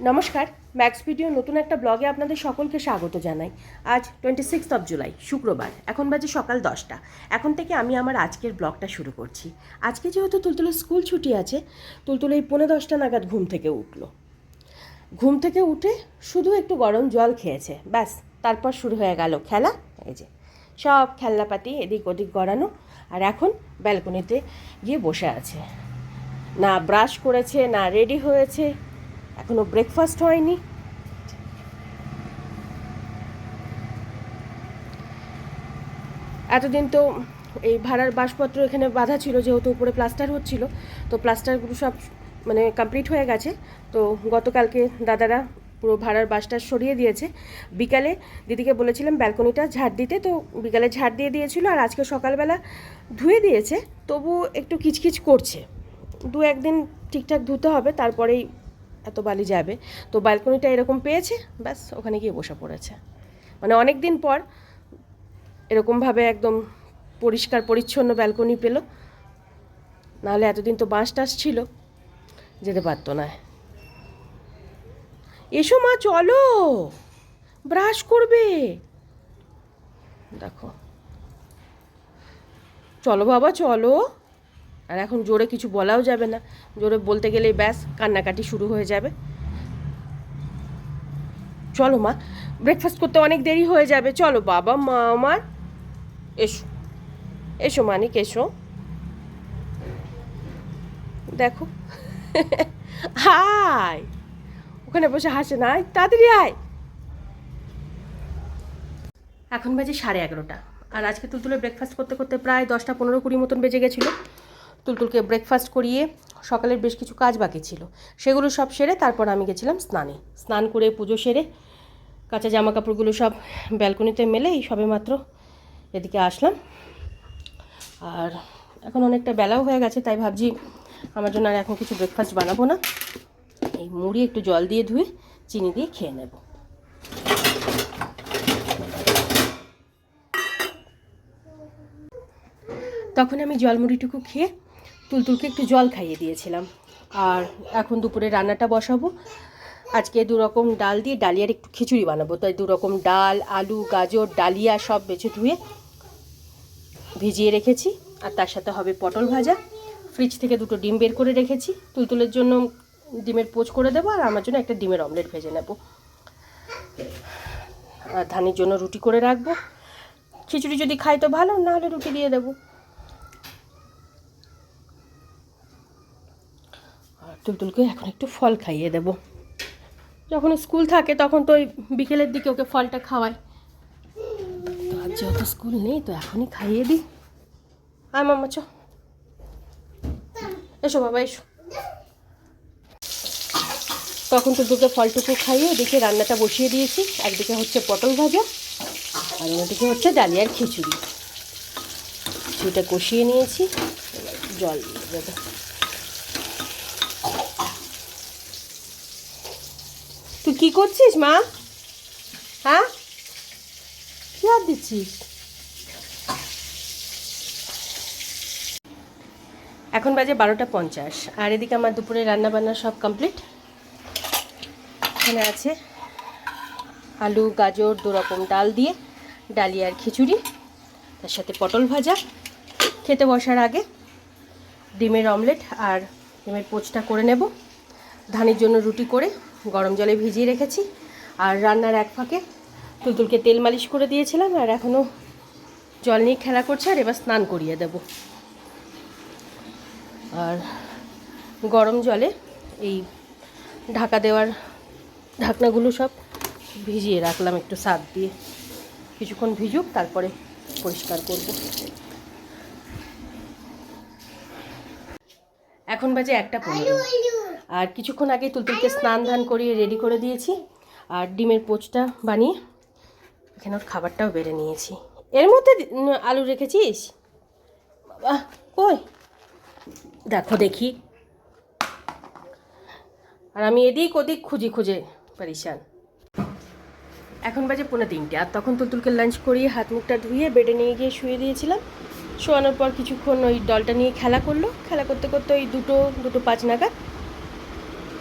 নমস্কার max video নতুন একটা ব্লগে আপনাদের সকলকে স্বাগত জানাই। আজ টোয়েন্টি সিক্সথ অফ জুলাই শুক্রবার, এখন বাজে সকাল দশটা। এখন থেকে আমি আমার আজকের ব্লগটা শুরু করছি। আজকে যেহেতু তুলতুলের স্কুল ছুটি আছে, তুলতুল এই পৌনে দশটা নাগাদ ঘুম থেকে উঠল। ঘুম থেকে উঠে শুধু একটু গরম জল খেয়েছে, ব্যাস, তারপর শুরু হয়ে গেল খেলা, এই যে। সব খেলনাপাতি এদিক ওদিক গড়ানো, আর এখন ব্যালকনিতে গিয়ে বসে আছে। না ব্রাশ করেছে, না রেডি হয়েছে এখনও ব্রেকফাস্ট হয়নি। এতদিন তো এই ভাড়ার বাসপত্র এখানে বাধা ছিল, যেহেতু উপরে প্লাস্টার হচ্ছিল, তো প্লাস্টারগুলো সব মানে কমপ্লিট হয়ে গেছে। তো গতকালকে দাদারা পুরো ভাড়ার বাসটা সরিয়ে দিয়েছে। বিকালে দিদিকে বলেছিলাম ব্যালকনিটা ঝাড় দিতে, তো বিকালে ঝাড় দিয়ে দিয়েছিল আর আজকে সকালবেলা ধুয়ে দিয়েছে। তবু একটু কিচকিচ করছে। দু একদিন ঠিকঠাক ধুতে হবে, তারপরেই এত বালি যাবে। তো ব্যালকনিটা এরকম পেয়েছে, ব্যাস ওখানে গিয়ে বসে পড়েছে। মানে অনেক দিন পর এরকমভাবে একদম পরিষ্কার পরিচ্ছন্ন ব্যালকনি পেল। নাহলে এতদিন তো বাঁশ টাস ছিল, যেতে পারতো না। এসো মা, চলো! ব্রাশ করবে! দেখো। চলো বাবা, চলো। আর এখন জোরে কিছু বলাও যাবে না। জোরে বলতে গেলেই ব্যাস, কান্নাকাটি শুরু হয়ে যাবে। চলো মা ব্রেকফাস্ট করতে অনেক দেরি হয়ে যাবে। চলো বাবা মা আমার, এসো। এসো মানিক, এসো। দেখো। হাই! ওখানে বসে হাসে না তাড়াতাড়ি আয়। এখন বাজে সাড়ে এগারোটা। আর আজকে তুলতুলে ব্রেকফাস্ট করতে করতে প্রায় দশটা পনেরো কুড়ি মতন বেজে গেছিল। তুলতুলকে ব্রেকফাস্ট করিয়ে সকালের বেশ কিছু কাজ বাকি ছিল। সেগুলো সব সেরে তারপর আমি গেছিলাম স্নানে। স্নান করে পুজো সেরে কাঁচা জামা কাপড়গুলো সব ব্যালকনিতে মেলে এই সবে মাত্র এদিকে আসলাম। আর এখন অনেকটা বেলাও হয়ে গেছে, তাই ভাবছি আমার জন্য আর এখন কিছু ব্রেকফাস্ট বানাবো না। এই মুড়ি একটু জল দিয়ে ধুয়ে চিনি দিয়ে খেয়ে নেব। তখন আমি জল মুড়িটুকু খেয়ে তুলতুলকে একটু জল খাইয়ে দিয়েছিলাম। আর এখন দুপুরে রান্নাটা বসাবো। আজকে দু রকম ডাল দিয়ে ডালিয়ার একটু খিচুড়ি বানাবো। তাই দু রকম ডাল, আলু, গাজর, ডালিয়া সব বেছে ধুয়ে ভিজিয়ে রেখেছি। আর তার সাথে হবে পটল ভাজা। ফ্রিজ থেকে দুটো ডিম বের করে রেখেছি। তুলতুলের জন্য ডিমের পোচ করে দেবো আর আমার জন্য একটা ডিমের অমলেট ভেজে নেব। আর ধানের জন্য রুটি করে রাখব। খিচুড়ি যদি খাই তো ভালো, না হলে রুটি দিয়ে দেবো। তুলতুলকে এখন একটু ফল খাইয়ে দেবো। যখন স্কুল থাকে তখন তো ওই বিকেলের দিকে ওকে ফলটা খাওয়াই। তো আজ যেহেতু স্কুল নেই, তো এখনই খাইয়ে দিই। আয় মামা চ। এসো বাবা, এসো। তখন তো দুটো ফলটুকু খাইয়ে এদিকে রান্নাটা বসিয়ে দিয়েছি। একদিকে হচ্ছে পটল ভাজা, আর অন্যদিকে হচ্ছে ডালিয়ার খিচুড়ি। খিচুড়িটা কষিয়ে নিয়েছি। জল দিয়ে দেবো। কি করছিস, মা? হ্যাঁ? কি হাত দিচ্ছিস? এখন বাজে বারোটা পঞ্চাশ, আর এদিকে আমার দুপুরে রান্না বান্না সব কমপ্লিট এখানে আছে আলু, গাজর দু রকম ডাল দিয়ে ডালিয়ার খিচুড়ি, তার সাথে পটল ভাজা, খেতে বসার আগে ডিমের অমলেট আর ডিমের পোচটা করে নেব। ধানের জন্য রুটি করে গরম জলে ভিজিয়ে রেখেছি। আর রান্নার এক ফাঁকে তুলতুলকে তেল মালিশ করে দিয়েছিলাম, আর এখনও জল নিয়ে খেলা করছে, আর এবার স্নান করিয়ে দেব। আর গরম জলে এই ঢাকা দেওয়ার ঢাকনাগুলো সব ভিজিয়ে রাখলাম একটু সাদ দিয়ে। কিছুক্ষণ ভিজুক, তারপরে পরিষ্কার করব। এখন বাজে একটা পনেরো। আর কিছুক্ষণ আগে তুলতুলকে স্নান ধান করিয়ে রেডি করে দিয়েছি। আর ডিমের পোচটা বানিয়ে এখানে ওর খাবারটাও বেড়ে নিয়েছি। এর মধ্যে আলু রেখেছিস? বাবা, কই? দেখো দেখি। আর আমি এদিক ওদিক খুঁজি খুঁজে পারিশান। এখন বাজে পৌনে তিনটে। আর তখন তুলতুলকে লাঞ্চ করিয়ে হাত মুখটা ধুয়ে বেডে নিয়ে গিয়ে শুয়ে দিয়েছিলাম। শোয়ানোর পর কিছুক্ষণ ওই ডলটা নিয়ে খেলা করল। খেলা করতে করতে ওই দুটো দুটো পাঁচ নাগাদ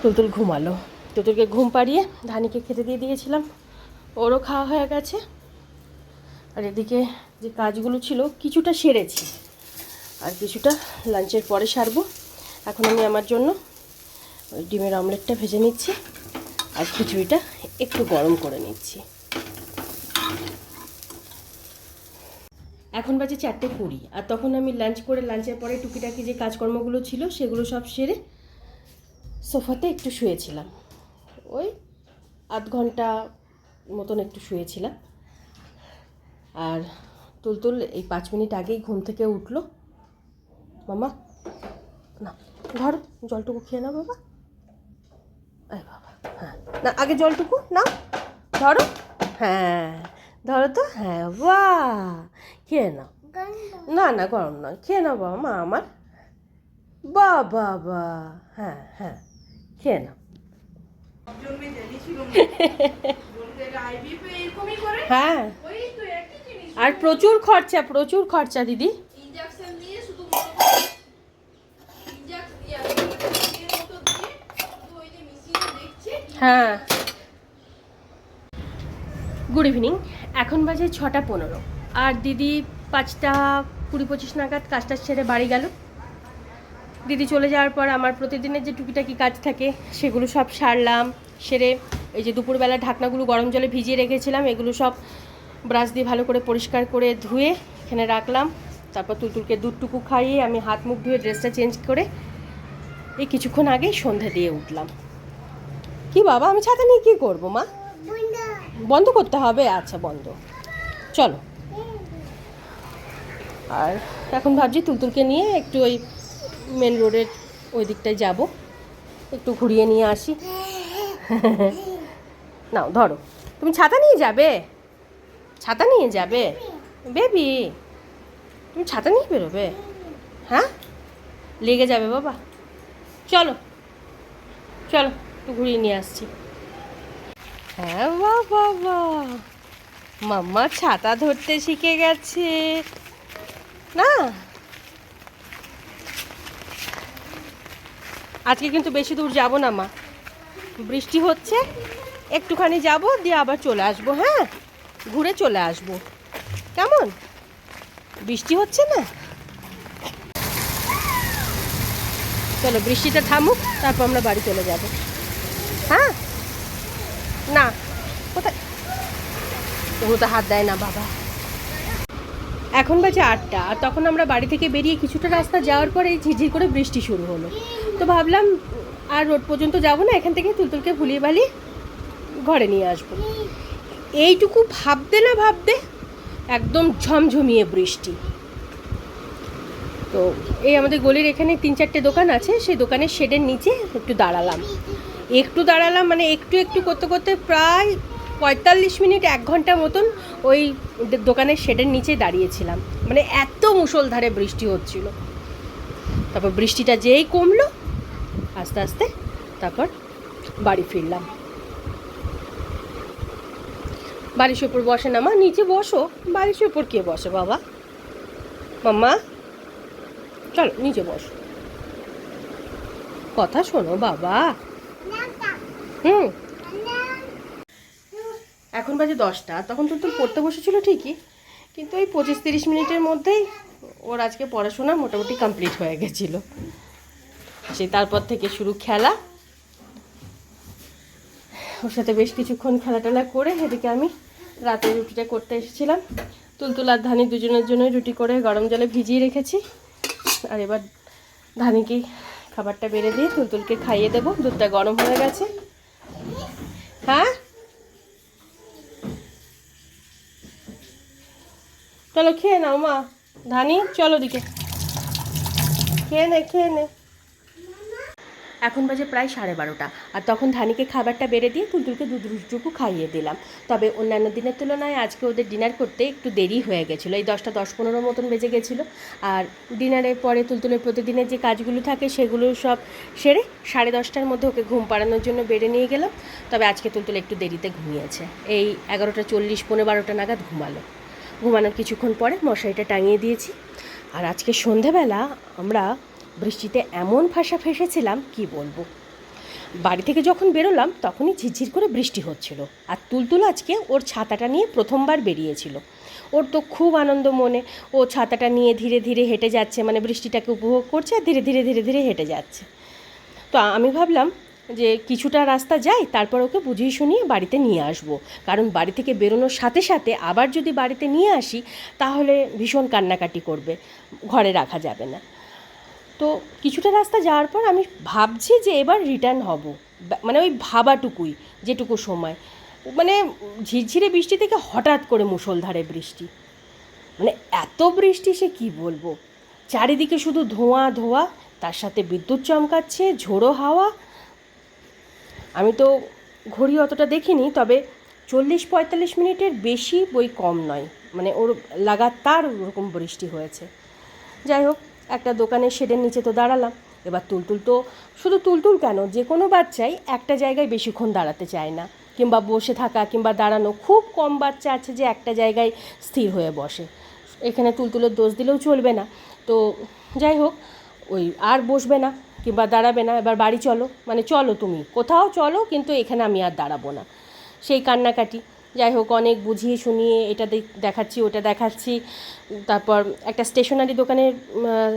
তুলতুল ঘুমালো। তোদেরকে ঘুম পাড়িয়ে ধানিকে খেতে দিয়ে দিয়েছিলাম। ওরও খাওয়া হয়ে গেছে। আর এদিকে যে কাজগুলো ছিল, কিছুটা সেরেছি। আর কিছুটা লাঞ্চের পরে সারবো। এখন আমি আমার জন্য ওই ডিমের অমলেটটা ভেজে নিচ্ছি। আর খিচুড়িটা একটু গরম করে নিচ্ছি। এখন বাজে চারটে কুড়ি। আর তখন আমি লাঞ্চ করে, লাঞ্চের পরে টুকিটাকি যে কাজকর্মগুলো ছিল, সেগুলো সব সেরে সোফাতে একটু শুয়েছিলাম। ওই আধ ঘণ্টা মতন একটু শুয়েছিলাম। আর তুলতুল এই পাঁচ মিনিট আগেই ঘুম থেকে উঠল। মামা, না, ধরো, জলটুকু খেয়ে নাও বাবা। এই বাবা হ্যাঁ। না, আগে জলটুকু না ধরো হ্যাঁ ধরো তো হ্যাঁ বা খেয়ে নাও। না না, গরম নয়, খেয়ে নাও বাবা, মা, আমার। বা বা হ্যাঁ হ্যাঁ। খেয়ে করে। হ্যাঁ। আর প্রচুর খরচা প্রচুর খরচা দিদি। হ্যাঁ। গুড ইভিনিং এখন বাজে ছটা পনেরো। আর দিদি পাঁচটা কুড়ি পঁচিশ নাগাদ কাজটা ছেড়ে বাড়ি গেল। দিদি চলে যাওয়ার পর আমার প্রতিদিনের যে টুকিটাকি কাজ থাকে, সেগুলো সব সারলাম, সেরে এই যে দুপুরবেলা ঢাকনাগুলো গরম জলে ভিজিয়ে রেখেছিলাম, এগুলো সব ব্রাশ দিয়ে ভালো করে পরিষ্কার করে ধুয়ে এখানে রাখলাম। তারপর তুলতুলকে দুধটুকু খাইয়ে আমি হাত মুখ ধুয়ে ড্রেসটা চেঞ্জ করে এই কিছুক্ষণ আগেই সন্ধে দিয়ে উঠলাম। কি বাবা, আমি ছাতা নিয়ে কী করব মা? বন্ধ করতে হবে? আচ্ছা বন্ধ। চলো। আর এখন ভাবছি তুলতুলকে নিয়ে একটু ওই মেন রোডের ওই দিকটায় যাব। একটু ঘুরিয়ে নিয়ে আসি। নাও, ধরো। তুমি ছাতা নিয়ে যাবে? ছাতা নিয়ে যাবে? বেবি, তুমি ছাতা নিয়ে বেরোবে? হ্যাঁ? লেগে যাবে বাবা। চলো চলো, একটু ঘুরিয়ে নিয়ে আসছি। হ্যাঁ বাহ বাবা। মাম্মা ছাতা ধরতে শিখে গেছে। না? আজকে কিন্তু বেশি দূর যাব না, মা। বৃষ্টি হচ্ছে, একটুখানি যাব, দিয়ে আবার চলে আসব হ্যাঁ? ঘুরে চলে আসব। কেমন? বৃষ্টি হচ্ছে না? চলো বৃষ্টিটা থামুক, তারপর আমরা বাড়ি চলে যাব। হ্যাঁ? না, কোথায়? তো হাত দেয় না, বাবা। এখন বাজে আটটা, আর তখন আমরা বাড়ি থেকে বেরিয়ে কিছুটা রাস্তা যাওয়ার পরে ঝিরঝির করে বৃষ্টি শুরু হলো। তো ভাবলাম, আর রোড পর্যন্ত যাব না, এখান থেকে তুলতুলকে ভুলিয়ে ভালিয়ে ঘরে নিয়ে আসব। এইটুকু ভাবতে না ভাবতে একদম ঝমঝমিয়ে বৃষ্টি। তো এই আমাদের গলির এখানে তিন চারটে দোকান আছে, সেই দোকানের শেডের নিচে একটু দাঁড়ালাম। একটু দাঁড়ালাম মানে একটু একটু করতে করতে প্রায় পঁয়তাল্লিশ মিনিট, এক ঘণ্টা মতন ওই দোকানের শেডের নিচে দাঁড়িয়েছিলাম। মানে এত মুষলধারে বৃষ্টি হচ্ছিল। তারপর বৃষ্টিটা যেই কমলো, আস্তে আস্তে তারপর বাড়ি ফিরলাম। বাড়ির উপর বসে না, মা, নিচে বসো। বাড়ির উপর কে বসে বাবা? মাম্মা, চলো নিচে বসো। কথা শোনো বাবা। হুম। এখন বাজে দশটা, তখন তো তোর পড়তে বসেছিল ঠিকই, কিন্তু ওই পঁচিশ তিরিশ মিনিটের মধ্যেই ওর আজকে পড়াশোনা মোটামুটি কমপ্লিট হয়ে গেছিল। সে তারপর থেকে শুরু খেলা। ওর সাথে বেশ কিছুক্ষণ খেলা টেলা করে এদিকে আমি রাতে রুটিটা করতে এসেছিলাম। তুলতুল আর ধানি দুজনের জন্য রুটি করে গরম জলে ভিজিয়ে রেখেছি। আর এবার ধানিকে খাবারটা বেড়ে দিয়ে তুলতুলকে খাইয়ে দেবো। দুধটা গরম হয়ে গেছে। হ্যাঁ? চলো খেয়ে নাও, মা। ধানি, চলো দিকে। খেয়ে নে খেয়ে নে। এখন বাজে প্রায় সাড়ে বারোটা, আর তখন ধানিকে খাবারটা বেড়ে দিয়ে তুলতুলকে দুধ রুটিটুকু খাইয়ে দিলাম। তবে অন্যান্য দিনের তুলনায় আজকে ওদের ডিনার করতে একটু দেরি হয়ে গেছিল। এই দশটা দশ পনেরো মতন বেজে গেছিল। আর ডিনারের পরে তুলতুলের প্রতিদিনের যে কাজগুলো থাকে, সেগুলো সব সেরে সাড়ে দশটার মধ্যে ওকে ঘুম পাড়ানোর জন্য বেড়ে নিয়ে গেলাম। তবে আজকে তুলতুল একটু দেরিতে ঘুমিয়েছে। এই এগারোটা চল্লিশ, পনেরো, বারোটা নাগাদ ঘুমালো। ঘুমানোর কিছুক্ষণ পরে মশারিটা টাঙিয়ে দিয়েছি। আর আজকে সন্ধেবেলা আমরা বৃষ্টিতে এমন ভাষা ফেসেছিলাম, কি বলব? বাড়ি থেকে যখন বেরোলাম, তখনই ঝিরঝির করে বৃষ্টি হচ্ছিল। আর তুলতুল আজকে ওর ছাতাটা নিয়ে প্রথমবার বেরিয়েছিল। ওর তো খুব আনন্দ মনে, ও ছাতাটা নিয়ে ধীরে ধীরে হেঁটে যাচ্ছে মানে বৃষ্টিটাকে উপভোগ করছে আর ধীরে ধীরে ধীরে ধীরে হেঁটে যাচ্ছে। তো আমি ভাবলাম যে কিছুটা রাস্তা যাই তারপর ওকে বুঝিয়ে শুনিয়ে বাড়িতে নিয়ে আসব। কারণ বাড়ি থেকে বেরোনোর সাথে সাথে আবার যদি বাড়িতে নিয়ে আসি, তাহলে ভীষণ কান্নাকাটি করবে। ঘরে রাখা যাবে না। তো কিছুটা রাস্তা যাওয়ার পর আমি ভাবছি যে এবার রিটার্ন হব। মানে ওই ভাবাটুকুই, যেটুকু সময়। মানে ঝিরঝিরে বৃষ্টি থেকে হঠাৎ করে মুষলধারে বৃষ্টি। মানে এত বৃষ্টি সে কি বলব? চারিদিকে শুধু ধোঁয়া ধোঁয়া, তার সাথে বিদ্যুৎ চমকাচ্ছে, ঝোড়ো হাওয়া আমি তো ঘড়ি অতটা দেখিনি, তবে চল্লিশ পঁয়তাল্লিশ মিনিটের বেশি বই কম নয়। মানে ওর লাগাতার ওরকম বৃষ্টি হয়েছে। যাই হোক, একটা দোকানের শেডের নিচে তো দাঁড়ালাম। এবার তুলতুল তো শুধু তুলতুল কেন, যে কোনো বাচ্চাই একটা জায়গায় বেশিক্ষণ দাঁড়াতে চায় না। কিংবা বসে থাকা কিংবা দাঁড়ানো, খুব কম বাচ্চা আছে যে একটা জায়গায় স্থির হয়ে বসে। এখানে তুলতুলের দোষ দিলেও চলবে না। তো যাই হোক, ওই আর বসবে না। কিংবা দাঁড়াবে না, এবার বাড়ি চলো। মানে চলো তুমি। কোথাও চলো, কিন্তু এখানে আমি আর দাঁড়াবো না। সেই কান্নাকাটি। যাই হোক, অনেক বুঝিয়ে শুনিয়ে এটা দেখ- দেখাচ্ছি, ওটা দেখাচ্ছি। তারপর একটা স্টেশনারি দোকানের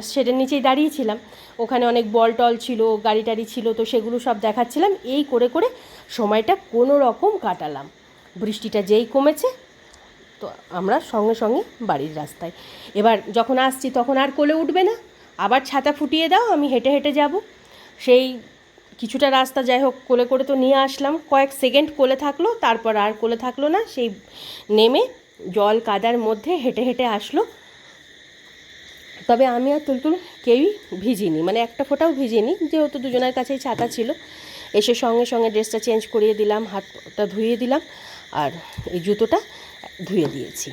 সেটার নিচেই দাঁড়িয়েছিলাম। ওখানে অনেক বল টল ছিল, গাড়ি টাড়ি ছিল, তো সেগুলো সব দেখাচ্ছিলাম। এই করে করে সময়টা কোনো রকম কাটালাম। বৃষ্টিটা যেই কমেছে, তো আমরা সঙ্গে সঙ্গে বাড়ির রাস্তায়। এবার যখন আসছি, তখন আর কোলে উঠবে না। আবার ছাতা ফুটিয়ে দাও, আমি হেঁটে হেঁটে যাব। সেই কিছুটা রাস্তা যাই হোক, কোলে করে তো নিয়ে আসলাম। কয়েক সেকেন্ড কোলে থাকল, তারপর আর কোলে থাকল না। সেই নেমে জল কাদার মধ্যে হেঁটে হেঁটে আসলো। তবে আমি আর তুলতুল কেউই ভিজিনি মানে একটা ফোঁটাও ভিজিনি। যেহেতু দুজনের কাছেই ছাতা ছিল, এসে সঙ্গে সঙ্গে ড্রেসটা চেঞ্জ করিয়ে দিলাম, হাতটা ধুয়ে দিলাম, আর এই জুতোটা ধুয়ে দিয়েছি।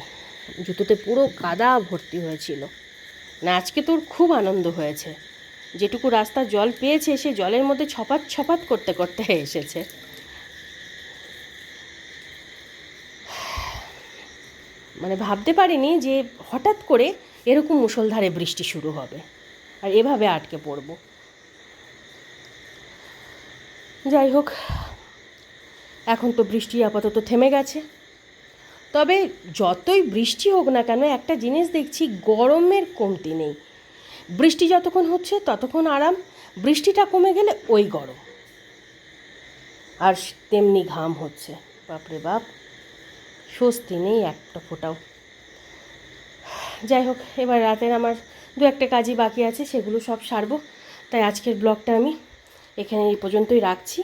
জুতোতে পুরো কাদা ভর্তি হয়েছিল। না, আজকে তোর খুব আনন্দ হয়েছে। যেটুকু রাস্তা জল পেয়েছে, সে জলের মধ্যে ছপাত ছপাত করতে করতে এসেছে। মানে ভাবতে পারিনি যে হঠাৎ করে এরকম মুষলধারে বৃষ্টি শুরু হবে আর এভাবে আটকে পড়ব। যাই হোক, এখন তো বৃষ্টি আপাতত থেমে গেছে। তবে যতই বৃষ্টি হোক না কেন, একটা জিনিস দেখছি, গরমের কমতি নেই। বৃষ্টি যতক্ষণ হচ্ছে, ততক্ষণ আরাম। বৃষ্টিটা কমে গেলে ওই গরম। আর তেমনি ঘাম হচ্ছে। বাপরে বাপ, স্বস্তি নেই একটা ফোটাও। যাই হোক, এবার রাতের আমার দু একটা কাজই বাকি আছে, সেগুলো সব সারবো। তাই আজকের ব্লগটা আমি এখানে এই পর্যন্তই রাখছি।